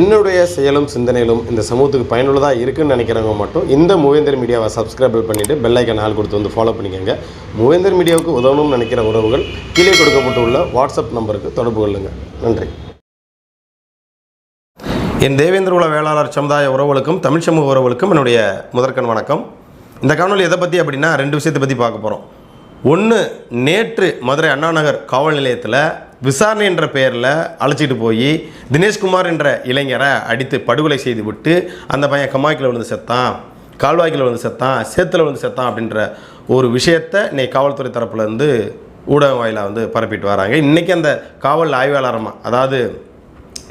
என்னுடைய செயலும் சிந்தனையிலும் இந்த சமூகத்துக்கு பயனுள்ளதாக இருக்குன்னு நினைக்கிறவங்க மட்டும் இந்த மூவேந்தர் மீடியாவை சப்ஸ்கிரைப் பண்ணிவிட்டு பெல்லைக்கன் ஆள் கொடுத்து வந்து ஃபாலோ பண்ணிக்கோங்க. மூவேந்தர் மீடியாவுக்கு உதவணும்னு நினைக்கிற உறவுகள் கீழே கொடுக்கப்பட்டுள்ள வாட்ஸ்அப் நம்பருக்கு தொடர்பு கொள்ளுங்கள் நன்றி. என் தேவேந்திர உல வேளாளர் சமுதாய உறவுகளுக்கும் தமிழ் சமூக உறவுகளுக்கும் என்னுடைய முதற்கண் வணக்கம். இந்த காணொலி எதை பற்றி அப்படின்னா ரெண்டு விஷயத்தை பற்றி பார்க்க போகிறோம் ஒன்று நேற்று மதுரை அண்ணாநகர் காவல் நிலையத்தில் விசாரணை என்ற பெயரில் அழைச்சிட்டு போய் தினேஷ்குமார் என்ற இளைஞரை அடித்து படுகொலை செய்து விட்டு அந்த பையன் கமாய்க்கில் விழுந்து செத்தான் கால்வாய்க்கில் விழுந்து செத்தான் சேத்துல விழுந்து செத்தான் அப்படின்ற ஒரு விஷயத்தை இன்னைக்கு காவல்துறை தரப்புலேருந்து ஊடக வாயிலாக வந்து பரப்பிட்டு வராங்க. இன்றைக்கி அந்த காவல் ஆய்வாளரமாக அதாவது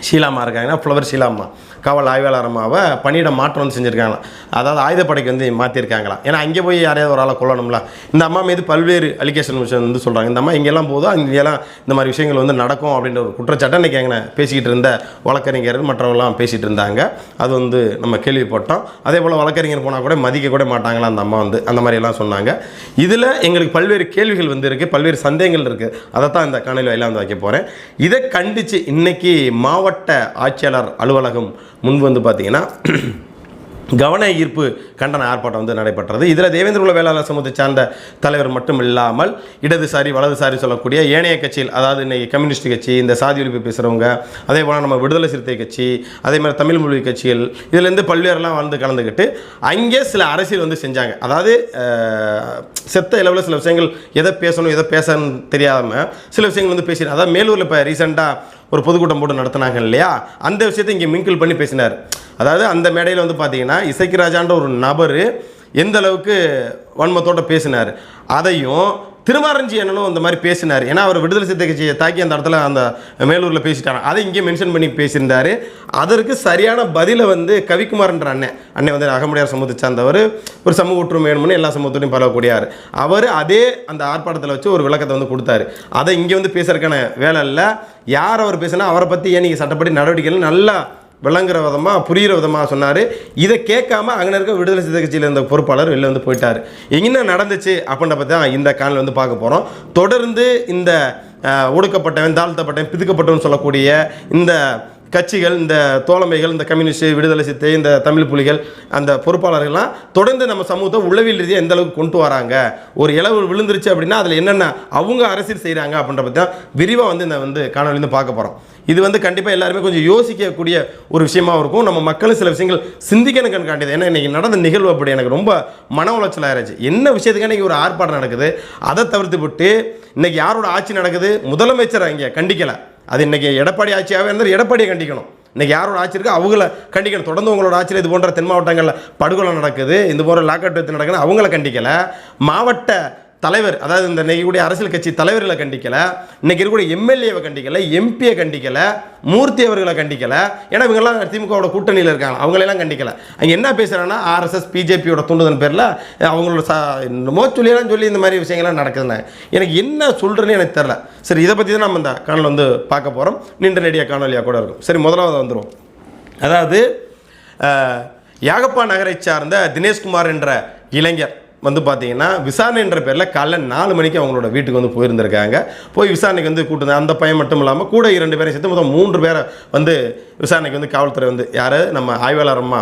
ஷீலாமா இருக்காங்கன்னா ஃப்ளவர் ஷீலாமா காவல் ஆய்வாளரமாவை பணியிட மாற்றம் வந்து செஞ்சுருக்காங்களாம் அதாவது ஆயுதப்படைக்கு வந்து மாற்றிருக்காங்களாம் ஏன்னா அங்கே போய் யாரையாவது ஒரு ஆளை கொல்லணும்ல. இந்த அம்மா மீது பல்வேறு அலிகேஷன் விஷயம் வந்து சொல்கிறாங்க இந்த அம்மா இங்கெல்லாம் போதும் அங்கெல்லாம் இந்த மாதிரி விஷயங்கள் வந்து நடக்கும் அப்படின்ற ஒரு குற்றச்சாட்டை இன்றைக்கி எங்கே பேசிக்கிட்டு இருந்த வழக்கறிஞர் மற்றவங்களாம் பேசிகிட்டு இருந்தாங்க. அது வந்து நம்ம கேள்விப்பட்டோம். அதே போல் வழக்கறிஞர் போனால் கூட மதிக்க கூட மாட்டாங்களா அந்த அம்மா வந்து. அந்த மாதிரியெல்லாம் சொன்னாங்க. இதில் எங்களுக்கு பல்வேறு கேள்விகள் வந்து இருக்குது பல்வேறு சந்தேகங்கள் இருக்குது அதை தான் இந்த காணொலி வாயிலாக வந்து வைக்க போகிறேன் இதை கண்டித்து இன்றைக்கி மாவட்ட ஆட்சியாளர் அலுவலகம் முன்பு வந்து பார்த்தீங்கன்னா கவன ஈர்ப்பு கண்டன ஆர்ப்பாட்டம் வந்து நடைபெற்றது. இதில் தேவேந்திர குல வேளாளர் சமூகத்தை சார்ந்த தலைவர் மட்டும் இல்லாமல் இடதுசாரி வலதுசாரி சொல்லக்கூடிய ஏனைய கட்சியில் அதாவது இன்றைக்கி கம்யூனிஸ்ட் கட்சி இந்த சாதி ஒழிப்பு பேசுகிறவங்க அதே போல் நம்ம விடுதலை சிறுத்தை கட்சி அதே மாதிரி தமிழ் மொழி கட்சிகள் இதுலேருந்து பல்வேறுலாம் வந்து கலந்துக்கிட்டு அங்கே சில அரசியல் வந்து செஞ்சாங்க. அதாவது செத்த இளவில் சில விஷயங்கள் எதை பேசணும் எதை பேசணும்னு தெரியாமல் சில விஷயங்கள் வந்து பேசினார் அதாவது மேலூரில் இப்போ ரீசெண்டாக ஒரு பொதுக்கூட்டம் போட்டு நடத்தினாங்க இல்லையா? அந்த விஷயத்தை இங்கே மிங்கிள் பண்ணி பேசினார். அதாவது அந்த மேடையில் வந்து பார்த்தீங்கன்னா இசைக்கு ராஜான்ற ஒரு நபர் எந்த அளவுக்கு வன்மத்தோட பேசினார். அதையும் திருமாரஞ்சி என்னனும் இந்த மாதிரி பேசினார். ஏன்னா அவர் விடுதலை சிறுத்தை கட்சியை தாக்கி அந்த இடத்துல அந்த மேலூரில் பேசிட்டாங்க. அதை இங்கே மென்ஷன் பண்ணி பேசியிருந்தார். அதற்கு சரியான பதிலை வந்து கவிக்குமார்ன்ற அண்ணன் அண்ணன் வந்து அகமுடியார் சமூகத்தை சார்ந்தவர் ஒரு சமூக ஒற்றுமை வேணும்னு எல்லா சமூகத்தையும் பரவக்கூடியார் அவர் அதே அந்த ஆர்ப்பாட்டத்தில் வச்சு ஒரு விளக்கத்தை வந்து கொடுத்தாரு. அதை இங்கே வந்து பேசுறதுக்கான வேலை இல்லை. யார் அவர் பேசினா அவரை பற்றி ஏன் நீங்கள் சட்டப்படி நடவடிக்கைகள் நல்லா விளங்குற விதமாக புரிகிற விதமாக சொன்னார். இதை கேட்காம அங்கே இருக்க விடுதலை சிறுத்தை கட்சியில் இருந்த பொறுப்பாளர் வெளில வந்து போயிட்டார். என்ன நடந்துச்சு அப்படின்ற பற்றி தான் இந்த காலில் வந்து பார்க்க போகிறோம் தொடர்ந்து இந்த ஒடுக்கப்பட்டவன் தாழ்த்தப்பட்டவன் பிதுக்கப்பட்டவன் சொல்லக்கூடிய இந்த கட்சிகள் இந்த தோழமைகள் இந்த கம்யூனிஸ்ட் விடுதலை சித்தை இந்த தமிழ் புலிகள் அந்த பொறுப்பாளர்கள்லாம் தொடர்ந்து நம்ம சமூகத்தை உளவியல் ரீதியாக எந்த அளவுக்கு கொண்டு வராங்க? ஒரு இளவு விழுந்துருச்சு அப்படின்னா அதில் என்னென்ன அவங்க அரசியல் செய்கிறாங்க அப்படின்ற பற்றி தான் விரிவாக வந்து இந்த வந்து காணொலி வந்து பார்க்க போகிறோம் இது வந்து கண்டிப்பாக எல்லாருமே கொஞ்சம் யோசிக்கக்கூடிய ஒரு விஷயமா இருக்கும். நம்ம மக்களும் சில விஷயங்கள் சிந்திக்கணும் காண்டியது ஏன்னா இன்றைக்கி நடந்த நிகழ்வு அப்படி எனக்கு ரொம்ப மன உளைச்சல் ஆயிடுச்சு என்ன விஷயத்துக்கு இன்னைக்கு ஒரு ஆர்ப்பாட்டம் நடக்குது? அதை தவிர்த்து விட்டு இன்றைக்கி யாரோட ஆட்சி நடக்குது? முதலமைச்சர் இங்கே கண்டிக்கலை. அது இன்னைக்கு எடப்பாடி ஆட்சியாகவே இருந்தால் எடப்பாடியை கண்டிக்கணும். இன்றைக்கி யாரோட ஆட்சி இருக்கோ அவங்கள கண்டிக்கணும். தொடர்ந்து உங்களோட ஆட்சியில் இது போன்ற தென் மாவட்டங்களில் படுகொலை நடக்குது. இது போன்ற லாக்கட் எடுத்து நடக்குது அவங்கள கண்டிக்கலை. மாவட்ட தலைவர் அதாவது இந்த இன்னைக்கு அரசியல் கட்சி தலைவர்களை கண்டிக்கல இன்னைக்கு இருக்கக்கூடிய எம்எல்ஏவை கண்டிக்கலை எம்பியை கண்டிக்கலை மூர்த்தி அவர்களை கண்டிக்கலை. ஏன்னா இவங்கெல்லாம் திமுகவோட கூட்டணியில் இருக்காங்க. அவங்களெல்லாம் கண்டிக்கலை. அங்கே என்ன பேசுகிறாங்கன்னா ஆர்எஸ்எஸ் பிஜேபியோட தூண்டுதல் பேரில் அவங்களோட சா என்னமோ சொல்லியெல்லாம் சொல்லி இந்த மாதிரி விஷயங்கள்லாம் நடக்குதுன்னு. எனக்கு என்ன சொல்கிறேன்னு எனக்கு தெரில சரி இதை பற்றி தான் நம்ம இந்த காணொலி வந்து பார்க்க போகிறோம் நின்று நெடிய காணொலியாக கூட இருக்கும். சரி முதலாவது வந்துடும் அதாவது யாகப்பா நகரை சார்ந்த தினேஷ்குமார் என்ற இளைஞர் வந்து பார்த்தீங்கன்னா விசாரணைன்ற பேரில் காலைல நாலு மணிக்கு அவங்களோட வீட்டுக்கு வந்து போயிருந்திருக்காங்க. போய் விசாரணைக்கு வந்து கூட்டு அந்த பையன் மட்டும் இல்லாமல் கூட இரண்டு பேரை சேர்த்து மொத்தம் மூன்று பேரை வந்து விசாரணைக்கு வந்து காவல்துறை வந்து யார்? நம்ம ஆய்வாளர் அம்மா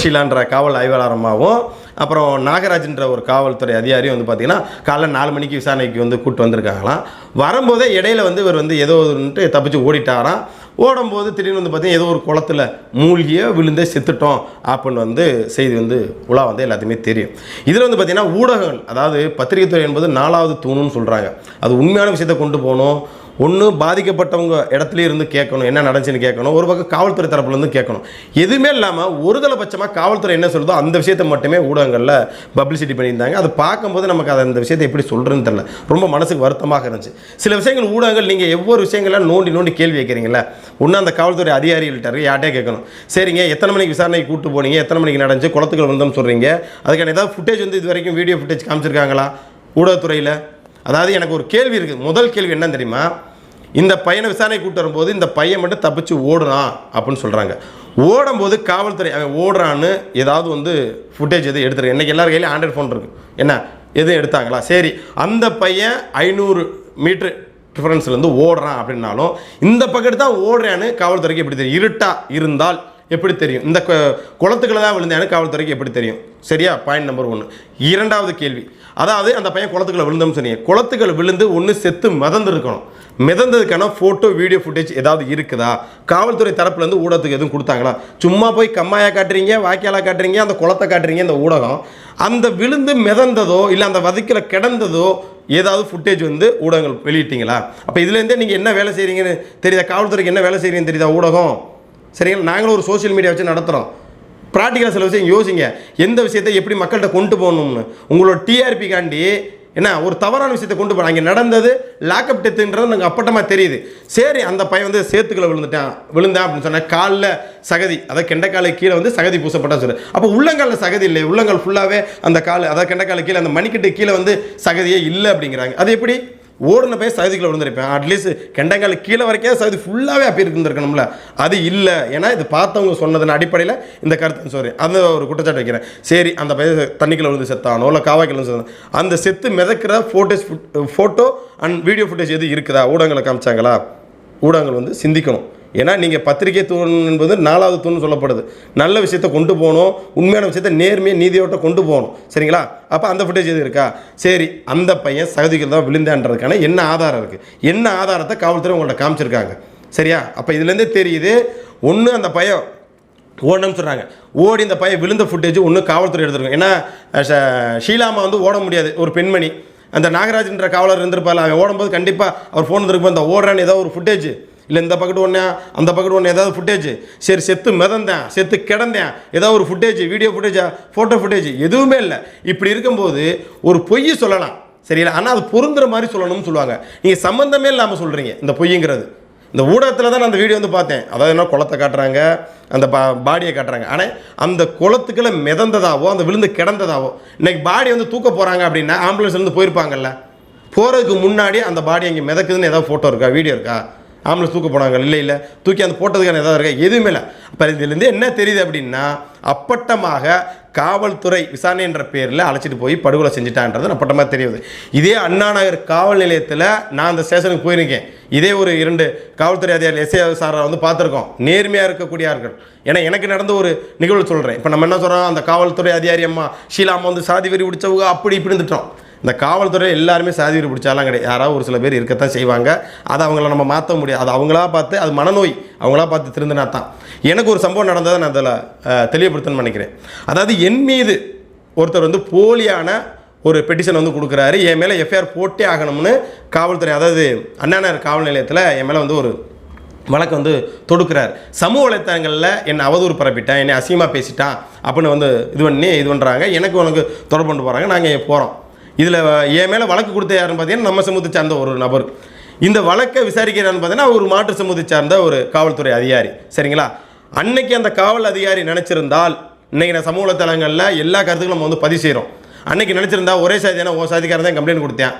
ஷீலான்ற காவல் ஆய்வாளர் அப்புறம் நாகராஜன்ற ஒரு காவல்துறை அதிகாரியும் வந்து பார்த்தீங்கன்னா காலைல நாலு மணிக்கு விசாரணைக்கு வந்து கூப்பிட்டு வந்திருக்காங்களாம். வரும்போதே இடையில வந்து இவர் வந்து ஏதோ ஒன்றுட்டு தப்பிச்சு ஓடிட்டாராம். ஓடும்போது திடீர்னு வந்து பார்த்தீங்கன்னா ஏதோ ஒரு குளத்துல மூழ்கிய விழுந்தே செத்துட்டோம் அப்படின்னு வந்து செய்தி வந்து உலா வந்து எல்லாத்தையுமே தெரியும். இதில் வந்து பார்த்திங்கன்னா ஊடகங்கள் அதாவது பத்திரிகை துறை என்பது நாலாவது தூணுன்னு சொல்கிறாங்க அது உண்மையான விஷயத்தை கொண்டு போகணும் ஒன்று பாதிக்கப்பட்டவங்க இடத்துல இருந்து கேட்கணும் என்ன நடந்துச்சுன்னு கேட்கணும் ஒரு பக்கம் காவல்துறை தரப்புலேருந்து கேட்கணும். எதுவுமே இல்லாமல் ஒருதலை பட்சமாக காவல்துறை என்ன சொல்லுதோ அந்த விஷயத்தை மட்டுமே ஊடகங்களில் பப்ளிசிட்டி பண்ணியிருந்தாங்க. அது பார்க்கும்போது நமக்கு அதை அந்த விஷயத்தை எப்படி சொல்கிறதுன்னு தெரில ரொம்ப மனசுக்கு வருத்தமாக இருந்துச்சு. சில விஷயங்கள் ஊடகங்கள் நீங்கள் ஒவ்வொரு விஷயங்கள்லாம் நோண்டி நோண்டி கேள்வி வைக்கிறீங்களா ஒன்று அந்த காவல்துறை அதிகாரிகள்கிட்ட யார்ட்டே கேட்கணும். சரிங்க எத்தனை மணிக்கு விசாரணைக்கு கூட்டு போனீங்க எத்தனை மணிக்கு நடந்துச்சு குளத்துக்கள் வந்தோம்னு சொல்கிறீங்க அதுக்கான ஏதாவது ஃபுட்டேஜ் வந்து இது வரைக்கும் வீடியோ ஃபுட்டேஜ் காமிச்சிருக்காங்களா? ஊடகத்துறையில்? அதாவது எனக்கு ஒரு கேள்வி இருக்குது. முதல் கேள்வி என்ன தெரியுமா? இந்த பையனை விசாரணை கூட்டு வரும்போது இந்த பையன் மட்டும் தப்பிச்சு ஓடுறான் அப்படின்னு சொல்கிறாங்க ஓடும்போது காவல்துறை அவன் ஓடுறான்னு ஏதாவது வந்து ஃபுட்டேஜ் எதுவும் எடுத்துருக்கு. இன்றைக்கி எல்லார் கையிலையும் ஆண்ட்ராய்ட் ஃபோன் இருக்குது என்ன? எதுவும் எடுத்தாங்களா? சரி. அந்த பையன் ஐநூறு மீட்ரு டிஃபரன்ஸ்லேருந்து ஓடுறான் அப்படின்னாலும் இந்த பக்கத்து தான் ஓடுறான்னு காவல்துறைக்கு எப்படி தெரியும்? இருட்டாக இருந்தால் எப்படி தெரியும்? இந்த கு- குளத்துக்குள்ள தான் விழுந்தேன்னு காவல்துறைக்கு எப்படி தெரியும்? சரியா? பாயிண்ட் நம்பர் ஒன்று இரண்டாவது கேள்வி. அதாவது அந்த பையன் குளத்துக்குள்ள விழுந்தோம்னு சொன்னீங்க. குளத்துக்குள்ள விழுந்து ஒன்று செத்து மிதந்துருக்கணும். மிதந்ததுக்கான ஃபோட்டோ வீடியோ ஃபுட்டேஜ் ஏதாவது இருக்குதா? காவல்துறை தரப்புலேருந்து ஊடகத்துக்கு எதுவும் கொடுத்தாங்களா? சும்மா போய் கம்மாயாக காட்டுறீங்க வாய்க்காலாக காட்டுறீங்க அந்த குளத்தை காட்டுறீங்க இந்த ஊடகம். அந்த விழுந்து மிதந்ததோ இல்லை அந்த வதக்கில் கிடந்ததோ ஏதாவது ஃபுட்டேஜ் வந்து ஊடகங்கள் வெளியிட்டீங்களா? அப்போ இதுலேருந்தே நீங்கள் என்ன வேலை செய்கிறீங்கன்னு தெரியுதா? காவல்துறைக்கு என்ன வேலை செய்கிறீங்கன்னு தெரியுதா? ஊடகம்? சரிங்களா நாங்களும் ஒரு சோஷியல் மீடியா வச்சு நடத்துகிறோம் ப்ராக்டிக்கலாக சில விஷயம் யோசிங்க. எந்த விஷயத்தை எப்படி மக்கள்கிட்ட கொண்டு போகணும்னு. உங்களோட டிஆர்பி காண்டி என்ன ஒரு தவறான விஷயத்தை கொண்டு போகிறாங்க அங்கே நடந்தது லாக்அப் டெத்துன்றது நாங்கள் அப்பட்டமாக தெரியுது. சரி அந்த பையன் வந்து சேர்த்துக்களை விழுந்துட்டான். விழுந்தான் அப்படின்னு சொன்னால் காலில் சகதி அதாவது கெண்டக்காலை கீழே வந்து சகதி பூசப்பட்டா சொல்லு. அப்போ உள்ளங்காலில் சகதி இல்லை உள்ளங்கால் ஃபுல்லாகவே அந்த கால் அதாவது கெண்டக்காலை கீழே அந்த மணிக்கட்டு கீழே வந்து சகதியே இல்லை அப்படிங்கிறாங்க. அது எப்படி? ஓடுன போய் சவுதிக்குள்ளே விழுந்திருப்பேன். அட்லீஸ்ட் கெண்டங்கால் கீழே வரைக்கும் சவுதி ஃபுல்லாகவே அப்படி இருந்திருக்கணும்ல. அது இல்லை. ஏன்னா இது பார்த்தவங்க சொன்னதன் அடிப்படையில் இந்த கருத்து. சாரி அந்த ஒரு குற்றச்சாட்டு வைக்கிறேன். சரி அந்த பையன் தண்ணிக்குள்ளே விழுந்து செத்தானோ இல்லை காவாய்க்குள்ள விழுந்து செத்தானோ அந்த செத்து மிதக்கிற photos photo and video footage எது இருக்குதா? ஊடகங்களை காமிச்சாங்களா? ஊடகங்கள் வந்து சிந்திக்கணும். ஏன்னா நீங்கள் பத்திரிகை தூண் என்பது நாலாவது தூண் சொல்லப்படுது. நல்ல விஷயத்தை கொண்டு போகணும் உண்மையான விஷயத்தை நேர்மையாக நீதியோட்ட கொண்டு போகணும். சரிங்களா? அப்போ அந்த ஃபுட்டேஜ் எது இருக்கா? சரி அந்த பையன் சகதிகள் தான் விழுந்தான்றதுக்கான என்ன ஆதாரம் இருக்குது என்ன ஆதாரத்தை காவல்துறை உங்கள்ட்ட காமிச்சிருக்காங்க? சரியா? அப்போ இதுலேருந்தே தெரியுது ஒன்று அந்த பையன் ஓடணும்னு சொல்கிறாங்க ஓடி இந்த பையன் விழுந்த ஃபுட்டேஜ் ஒன்று காவல்துறை எடுத்துருக்கோம். ஏன்னா ஷ- ஷீலாமா வந்து ஓட முடியாது ஒரு பெண்மணி. அந்த நாகராஜன்ற காவலர் இருந்திருப்பாள் அவன் ஓடும்போது கண்டிப்பாக அவர் ஃபோன் இருந்திருப்போம் இந்த ஓடுறான்னு ஏதோ ஒரு ஃபுட்டேஜ் இல்லை இந்த பக்கெட் ஒன்றா அந்த பக்கெட் ஒன்று ஏதாவது ஃபுட்டேஜ் சரி செத்து மிதந்தேன் செத்து கிடந்தேன் ஏதாவது ஒரு ஃபுட்டேஜ் வீடியோ ஃபுட்டேஜா ஃபோட்டோ ஃபுட்டேஜ் எதுவுமே இல்லை. இப்படி இருக்கும்போது ஒரு பொய் சொல்லலாம். சரிங்களா ஆனால் அது பொருந்துற மாதிரி சொல்லணும்னு சொல்லுவாங்க. நீங்கள் சம்மந்தமே இல்லாமல் சொல்கிறீங்க இந்த பொய்ங்கிறது இந்த ஊடகத்தில் தான் நான் அந்த வீடியோ வந்து பார்த்தேன். அதாவது என்ன குளத்தை காட்டுறாங்க அந்த பா பாடியை காட்டுறாங்க. ஆனால் அந்த குளத்துக்குள்ளே மிதந்ததாவோ அந்த விழுந்து கிடந்ததாவோ இன்றைக்கி பாடி வந்து தூக்க போகிறாங்க அப்படின்னா ஆம்புலன்ஸ்லேருந்து போயிருப்பாங்கல்ல. போகிறதுக்கு முன்னாடி அந்த பாடி அங்கே மிதக்குதுன்னு ஏதாவது ஃபோட்டோ இருக்கா வீடியோ இருக்கா? ஆம்புலன்ஸ் தூக்க போனாங்க இல்லை இல்லை. தூக்கி அந்த போட்டதுக்கான ஏதாவது இருக்கா? எதுவுமே இல்லை. அப்போ இதுலேருந்து என்ன தெரியுது அப்படின்னா அப்பட்டமாக காவல்துறை விசாரணை என்ற பேரில் அழைச்சிட்டு போய் படுகொலை செஞ்சுட்டான்றது அப்பட்டமாக தெரியுது. இதே அண்ணா நகர் காவல் நிலையத்தில் நான் அந்த ஸ்டேஷனுக்கு போயிருக்கேன். இதே ஒரு இரண்டு காவல்துறை அதிகாரி எஸ்ஏ சாரை வந்து பார்த்துருக்கோம். நேர்மையாக இருக்கக்கூடியார்கள். ஏன்னா எனக்கு நடந்த ஒரு நிகழ்வு சொல்கிறேன் இப்போ நம்ம என்ன சொல்கிறோம் அந்த காவல்துறை அதிகாரி அம்மா ஷீலாம்மா வந்து சாதி வெறி பிடிச்சவங்க அப்படி இப்படி இருந்துட்டோம் இந்த காவல்துறை எல்லாருமே சாதி வெறி பிடிச்சாலாம் கிடையாது. யாராவது ஒரு சில பேர் இருக்கத்தான் செய்வாங்க. அதை அவங்கள நம்ம மாற்ற முடியாது. அது அவங்களா பார்த்து அது மனநோய். அவங்களா பார்த்து திருந்தினா தான். எனக்கு ஒரு சம்பவம் நடந்ததை நான் அதில் தெளிவுபடுத்தணும்னு நினைக்கிறேன். அதாவது என் மீது ஒருத்தர் வந்து போலியான ஒரு பெட்டிஷன் வந்து கொடுக்குறாரு. என் மேலே எஃப்ஐஆர் போட்டே ஆகணும்னு காவல்துறை அதாவது அண்ணாநகர் காவல் நிலையத்தில் என் மேலே வந்து ஒரு வழக்கு வந்து தொடுக்கிறார். சமூக வலைத்தளங்களில் என்னை அவதூறு பரப்பிட்டேன். என்னை அசிங்கமாக பேசிட்டான். அப்படின்னு வந்து இது பண்ணி இது பண்ணுறாங்க எனக்கு உனக்கு தொடர்பு கொண்டு போகிறாங்க நாங்கள் போகிறோம் இதில் என் மேலே வழக்கு கொடுத்த யாருன்னு பார்த்தீங்கன்னா நம்ம சமூகத்தை சார்ந்த ஒரு நபர். இந்த வழக்கை விசாரிக்கிறான்னு பார்த்தீங்கன்னா ஒரு மாற்று சமூகத்தை சார்ந்த ஒரு காவல்துறை அதிகாரி. சரிங்களா? அன்னைக்கு அந்த காவல் அதிகாரி நினச்சிருந்தால் இன்னைக்கு நான் சமூக தளங்களில் எல்லா கருத்துக்களும் நம்ம வந்து பதிவு செய்கிறோம் அன்னைக்கு நினச்சிருந்தா ஒரே சாதியான ஓ சாதிக்காரன் தான் கம்ப்ளைண்ட் கொடுத்தேன்.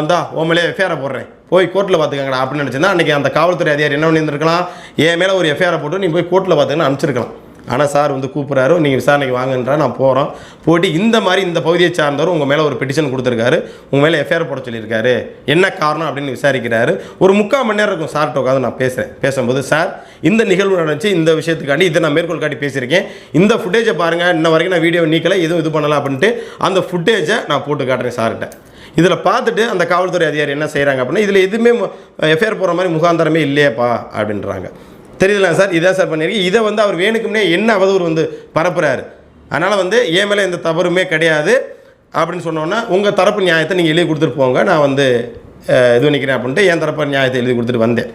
அந்தா ஓமலே எஃப்ஐஆரை போடுறேன். போய் கோர்ட்டில் பார்த்துக்கங்கடா அப்படின்னு நினச்சிருந்தா அன்றைக்கி அந்த காவல்துறை அதிகாரி என்ன பண்ணியிருந்திருக்கலாம்? என் மேலே ஒரு எஃப்ஐஆரை போட்டு நீ போய் கோர்ட்டில் பார்த்துக்கன்னு அனுப்பிச்சிருக்கலாம். ஆனால் சார் வந்து கூப்பிட்றாரு நீங்கள் விசாரணைக்கு வாங்கன்றா நான் போகிறோம் போயிட்டு இந்த மாதிரி இந்த பகுதியை சார்ந்தவர் உங்கள் மேலே ஒரு பெட்டிஷன் கொடுத்துருக்காரு. உங்கள் மேலே எஃப்ஐஆர் போட சொல்லியிருக்காரு. என்ன காரணம் அப்படின்னு விசாரிக்கிறாரு. ஒரு முக்கால் மணி நேரம் இருக்கும் சார்கிட்ட உட்காந்து நான் பேசுகிறேன் பேசும்போது சார் இந்த நிகழ்வு நடந்துச்சு இந்த விஷயத்துக்காண்டி இதை நான் மேற்கோள் காட்டி பேசியிருக்கேன். இந்த ஃபுட்டேஜை பாருங்கள் இன்ன வரைக்கும் நான் வீடியோ நீக்கலை எதுவும் இது பண்ணலாம் அப்படின்ட்டு அந்த ஃபுட்டேஜை நான் போட்டு காட்டுறேன் சார்கிட்ட இதில் பார்த்துட்டு அந்த காவல்துறை அதிகாரி என்ன செய்கிறாங்க அப்படின்னா இதில் எதுவுமே எஃப்ஐஆர் போகிற மாதிரி முகாந்தரமே இல்லையேப்பா அப்படின்றாங்க. தெரியல சார்? இதான் சார் பண்ணியிருக்கேன் இதை வந்து அவர் வேணுக்கும்னே என்ன அவதூறு வந்து பரப்புகிறார் அதனால் வந்து என் மேலே எந்த தவறுமே கிடையாது. அப்படின்னு சொன்னோன்னா உங்கள் தரப்பு நியாயத்தை நீங்கள் எழுதி கொடுத்துட்டு போங்க. நான் வந்து இது பண்ணிக்கிறேன் அப்படின்ட்டு என் தரப்பு நியாயத்தை எழுதி கொடுத்துட்டு வந்தேன்.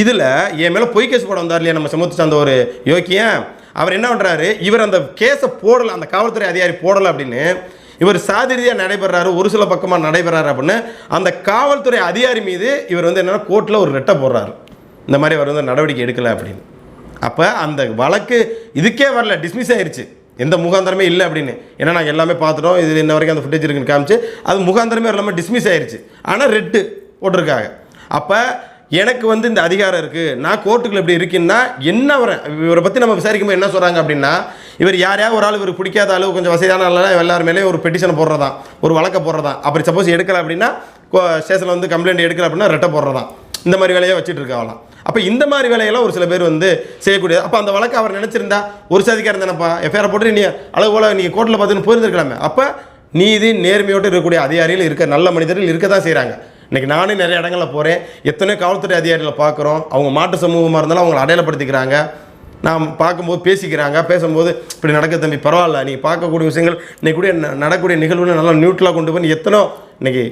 இதில் என் மேலே பொய் கேஸ் போட வந்தார் இல்லையா நம்ம சமூகத்தை சார்ந்த ஒரு யோக்கியன் அவர் என்ன பண்ணுறாரு இவர் அந்த கேஸை போடலை அந்த காவல்துறை அதிகாரி போடலை அப்படின்னு இவர் சாதி ரீதியாக நடைபெறாரு ஒரு சில பக்கமாக நடைபெறாரு அப்படின்னு அந்த காவல்துறை அதிகாரி மீது இவர் வந்து என்னென்னா கோர்ட்டில் ஒரு ரெட்டை போடுறாரு. இந்த மாதிரி அவர் வந்து நடவடிக்கை எடுக்கலை அப்படின்னு. அப்போ அந்த வழக்கு இதுக்கே வரல டிஸ்மிஸ் ஆயிடுச்சு எந்த முகாந்தரமே இல்லை அப்படின்னு. ஏன்னா நாங்கள் எல்லாமே பார்த்துட்டோம் இது இன்ன வரைக்கும் அந்த ஃபுட்டேஜ் இருக்குன்னு காமிச்சு அது முகாந்திரமே எல்லாமே டிஸ்மிஸ் ஆயிடுச்சு ஆனால் ரெட்டு போட்டிருக்காங்க. அப்போ எனக்கு வந்து இந்த அதிகாரம் இருக்குது நான் கோர்ட்டுக்குள்ள இப்படி இருக்கேன்னா என்ன வரேன் இவரை பற்றி நம்ம விசாரிக்கும்போது என்ன சொல்கிறாங்க அப்படின்னா இவர் யாரையாவது ஒரு ஆள் இவர் பிடிக்காத அளவு கொஞ்சம் வசதியான ஆள் எல்லார் மேலேயும் ஒரு பெட்டிஷன் போடுறதான் ஒரு வழக்கை போடுறதா அப்படி சப்போஸ் எடுக்கலை அப்படின்னா ஸ்டேஷனில் வந்து கம்ப்ளைண்ட் எடுக்கலை அப்படின்னா ரெட்டை போடுறதான். இந்த மாதிரி வேலையை வச்சுட்டு இருக்காங்களாம் அப்போ இந்த மாதிரி வேலையெல்லாம் ஒரு சில பேர் வந்து செய்யக்கூடியது. அப்போ அந்த வழக்கு அவர் நினச்சிருந்தா ஒரு சாதிக்காரன் தானப்பா எஃப்ஐஆர் போட்டு நீ அளவு போல் நீங்கள் கோர்ட்டில் பார்த்துன்னு போயிருந்துருக்கலாமே. அப்போ நீதி நேர்மையோடு இருக்கக்கூடிய அதிகாரிகள் இருக்க நல்ல மனிதர்கள் இருக்க தான் செய்கிறாங்க இன்றைக்கி நானே நிறைய இடங்களில் போகிறேன் எத்தனையோ காவல்துறை அதிகாரிகளை பார்க்குறோம். அவங்க மாட்டு சமூகமாக இருந்தாலும் அவங்களை அடையாளப்படுத்திக்கிறாங்க. நாம் பார்க்கும்போது பேசிக்கிறாங்க. பேசும்போது இப்படி நடக்க தம்பி பரவாயில்ல. நீ பார்க்கக்கூடிய விஷயங்கள் இன்னைக்கு கூட ந- நடக்கக்கூடிய நிகழ்வுன்னு நல்லா நியூட்ரலாக கொண்டு போய் எத்தனோ இன்னைக்கு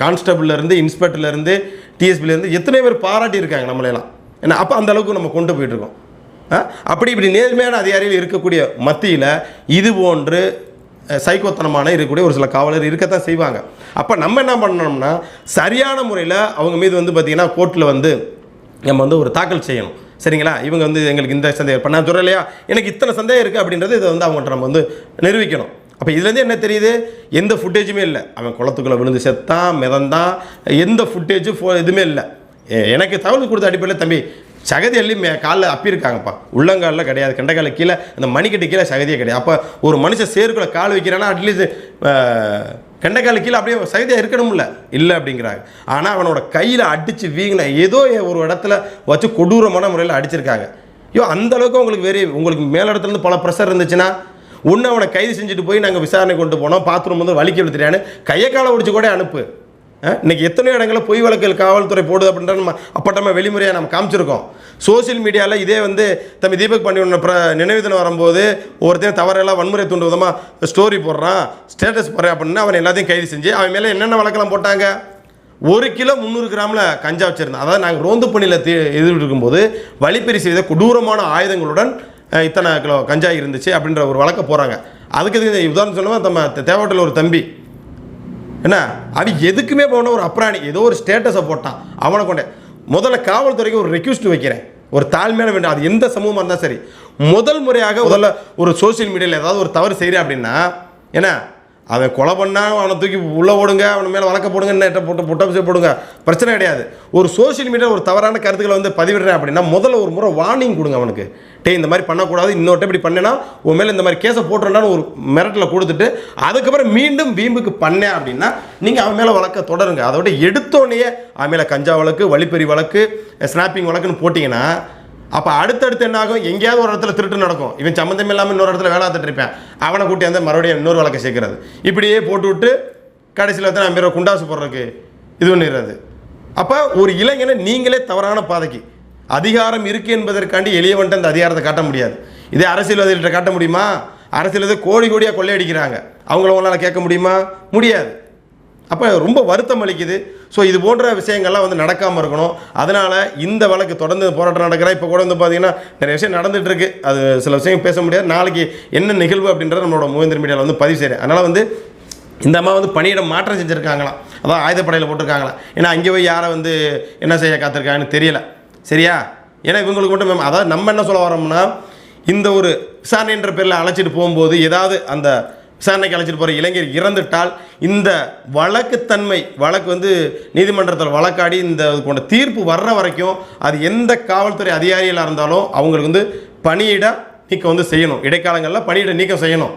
கான்ஸ்டபிள்லேருந்து இன்ஸ்பெக்டர்லேருந்து டிஎஸ்பிலேருந்து எத்தனை பேர் பாராட்டி இருக்காங்க நம்மளையெல்லாம்? ஏன்னா அப்போ அந்த அளவுக்கு நம்ம கொண்டு போயிட்டுருக்கோம். அப்படி இப்படி நேர்மையான அதிகாரிகள் இருக்கக்கூடிய மத்தியில் இது போன்று சைக்கோத்தனமான இருக்கக்கூடிய ஒரு சில காவலர் இருக்கத்தான் செய்வாங்க. அப்போ நம்ம என்ன பண்ணணும்னா சரியான முறையில் அவங்க மீது வந்து பார்த்திங்கன்னா கோர்ட்டில் வந்து நம்ம வந்து ஒரு தாக்கல் செய்யணும். சரிங்களா? இவங்க வந்து எங்களுக்கு இந்த சந்தேகம் இப்போ நான் சொல்கிறேன் இல்லையா? எனக்கு இத்தனை சந்தேகம் இருக்குது அப்படின்றது இதை வந்து அவங்கள்ட்ட நம்ம வந்து நிரூபிக்கணும். அப்போ இதுலேருந்து என்ன தெரியுது? எந்த ஃபுட்டேஜுமே இல்லை. அவன் குளத்துக்குள்ளே விழுந்து செத்தான் மிதந்தான் எந்த ஃபுட்டேஜும் ஃபோ எதுவுமே இல்லை. எனக்கு தகவல் கொடுத்த அடிப்படையில் தம்பி சகதி அள்ளி மே காலில் அப்பியிருக்காங்கப்பா. உள்ளங்காலில் கிடையாது கெண்டைக்கால கீழே அந்த மணிக்கட்டு கீழே சகதியே கிடையாது. அப்போ ஒரு மனுஷன் சேருக்குள்ள கால் வைக்கிறான்னா அட்லீஸ்ட் கண்டக்கால கீழே அப்படியே சகதியாக இருக்கணும்ல. இல்லை அப்படிங்கிறாங்க. ஆனால் அவனோட கையில் அடித்து வீங்கின ஏதோ ஒரு இடத்துல வச்சு கொடூரமான முறையில் அடிச்சிருக்காங்க. ஐயோ அந்த அளவுக்கு உங்களுக்கு வெறி உங்களுக்கு மேலிடத்துலேருந்து பல ப்ரெஷர் இருந்துச்சுன்னா ஒன்று அவனை கைது செஞ்சுட்டு போய் நாங்கள் விசாரணை கொண்டு போனோம். பாத்ரூம் வந்து வலிக்க விழுத்துறியான்னு கையை காலை ஒடிச்சு கூட அனுப்பு. அஹ், இன்னைக்கு எத்தனையோ இடங்களில் பொய் வழக்கில் காவல்துறை போடுது அப்படின்ற நம்ம அப்பட்டமாக வெளிமுறையாக நம்ம காமிச்சிருக்கோம். சோஷியல் மீடியாவில் இதே வந்து தம்பி தீபக் பாண்டியன் ப்ர நினைவு தினம் வரும்போது ஒருத்தன் தவறெல்லாம் வன்முறை தூண்டு விதமாக ஸ்டோரி போடுறான். ஸ்டேட்டஸ் போடுறேன் அப்படின்னா அவன் எல்லாத்தையும் கைது செஞ்சு அவன் மேலே என்னென்ன வழக்கெல்லாம் போட்டாங்க? ஒரு கிலோ முந்நூறு கிராமில் கஞ்சா வச்சுருந்தோம் அதாவது நாங்கள் ரோந்து பணியில் தீ இது இருக்கும்போது வழிப்பறி செய்த கொடூரமான ஆயுதங்களுடன் இத்தனை கிலோ கஞ்சா இருந்துச்சு அப்படின்ற ஒரு வழக்க போகிறாங்க அதுக்கு இதுக்கு உதாரணம் சொன்னோம் நம்ம தேவட்டில் ஒரு தம்பி. என்ன? அவன் எதுக்குமே போன ஒரு அப்ராணி. ஏதோ ஒரு ஸ்டேட்டஸை போட்டான். அவனை கொண்டே முதல்ல காவல்துறைக்கு ஒரு ரெக்யூஸ்ட் வைக்கிறேன். ஒரு தாழ்மையான வேண்டும் அது எந்த சமூகமாக இருந்தால் சரி. முதல் முறையாக முதல்ல ஒரு சோஷியல் மீடியாவில் ஏதாவது ஒரு தவறு செய்கிறேன் அப்படின்னா என்ன? அவன் கொலை பண்ணால் அவனை தூக்கி உள்ளே போடுங்க அவன் மேலே வழக்க போடுங்க என்ன போட்டு புட்டபிசை போடுங்க. பிரச்சனை கிடையாது. ஒரு சோஷியல் மீடியா ஒரு தவறான கருத்துக்களை வந்து பதிவிடுறேன் அப்படின்னா முதல்ல ஒரு முறை வார்னிங் கொடுங்க அவனுக்கு. டே இந்த மாதிரி பண்ணக்கூடாது இன்னொரு இப்படி பண்ணேன்னா உன் மேலே இந்த மாதிரி கேஸை போட்டுறேன்னு ஒரு மிரட்டில் கொடுத்துட்டு அதுக்கப்புறம் மீண்டும் வீம்புக்கு பண்ணேன் அப்படின்னா நீங்கள் அவன் மேலே வழக்க தொடருங்க. அதோட எடுத்தோடனே அவன் மேலே கஞ்சா வழக்கு வழிப்பறி வழக்கு ஸ்னாப்பிங் வழக்குன்னு போட்டிங்கன்னா அப்போ அடுத்தடுத்து என்ன ஆகும் எங்கேயாவது ஒரு இடத்துல திருட்டு நடக்கும். இவன் சம்மந்தம் இல்லாமல் இன்னொரு இடத்துல வேலை பார்த்துட்டு இருப்பேன். அவனை கூட்டி வந்து மறுபடியும் இன்னொரு வழக்கை சேர்க்கறது. இப்படியே போட்டு விட்டு கடைசியில் வந்து நான் பேரை குண்டாசு போடுறதுக்கு இது பண்ணிடுறது. அப்போ ஒரு இளைஞனை நீங்களே தவறான பாதைக்கு. அதிகாரம் இருக்குது என்பதற்காண்டி எளியவன்ட்டு அந்த அதிகாரத்தை காட்ட முடியாது. இதே அரசியல்வாதிகிட்ட காட்ட முடியுமா? அரசியல் கோடி கோடியாக கொள்ளையடிக்கிறாங்க. அவங்கள உங்களால் கேட்க முடியுமா? முடியாது. அப்போ ரொம்ப வருத்தம் அளிக்குது. ஸோ இது போன்ற விஷயங்கள்லாம் வந்து நடக்காமல் இருக்கணும். அதனால் இந்த வழக்கு தொடர்ந்து போராட்டம் நடக்கிறா இப்போ கூட வந்து பார்த்தீங்கன்னா நிறைய விஷயம் நடந்துகிட்ருக்கு அது சில விஷயம் பேச முடியாது. நாளைக்கு என்ன நிகழ்வு அப்படின்றத நம்மளோட மூவேந்திர மீடியாவில் வந்து பதிவு செய்கிறேன் அதனால் வந்து இந்த அம்மா வந்து பணியிடம் மாற்றம் செஞ்சுருக்காங்களாம். அதான் ஆயுதப்படையில் போட்டிருக்காங்களாம். ஏன்னா அங்கே போய் யாரை வந்து என்ன செய்ய காத்திருக்காங்கன்னு தெரியல. சரியா? ஏன்னா இவங்களுக்கு மட்டும் மேம் அதாவது நம்ம என்ன சொல்ல வரோம்னா இந்த ஒரு விசாரணைன்ற பேரில் அழைச்சிட்டு போகும்போது ஏதாவது அந்த விசாரணைக்கு அழைச்சிட்டு போகிற இளைஞர் இறந்துட்டால் இந்த வழக்குத்தன்மை வழக்கு வந்து நீதிமன்றத்தில் வழக்காடி இந்த போன்ற தீர்ப்பு வர்ற வரைக்கும் அது எந்த காவல்துறை அதிகாரிகளாக இருந்தாலும் அவங்களுக்கு வந்து பணியிட நீக்கம் வந்து செய்யணும். இடைக்காலங்களில் பணியிட நீக்கம் செய்யணும்.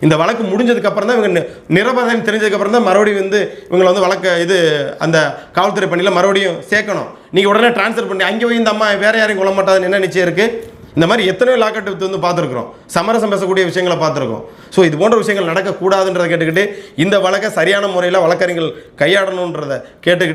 இந்த வழக்கு முடிஞ்சதுக்கப்புறம் தான் இவங்க நி- நிரபராதம் தெரிஞ்சதுக்கு தான் மறுபடியும் வந்து இவங்களை வந்து வழக்கு இது அந்த காவல்துறை பணியில் மறுபடியும் சேர்க்கணும். நீங்கள் உடனே ட்ரான்ஸ்ஃபர் பண்ணி அங்கே போய் இந்த அம்மா வேறு யாரையும் கொள்ள மாட்டாதுன்னு என்ன நிச்சயம் இருக்குது இந்த மாதிரி எத்தனையோ லாக்கெட் வந்து பார்த்துருக்குறோம். சமரசம் பேசக்கூடிய விஷயங்களை பார்த்துருக்கோம். ஸோ இது போன்ற விஷயங்கள் நடக்கக்கூடாதுன்றதை கேட்டுக்கிட்டு இந்த வழக்கை சரியான முறையில் வழக்கறிஞர்கள் கையாடணுன்றதை கேட்டுக்கிட்டு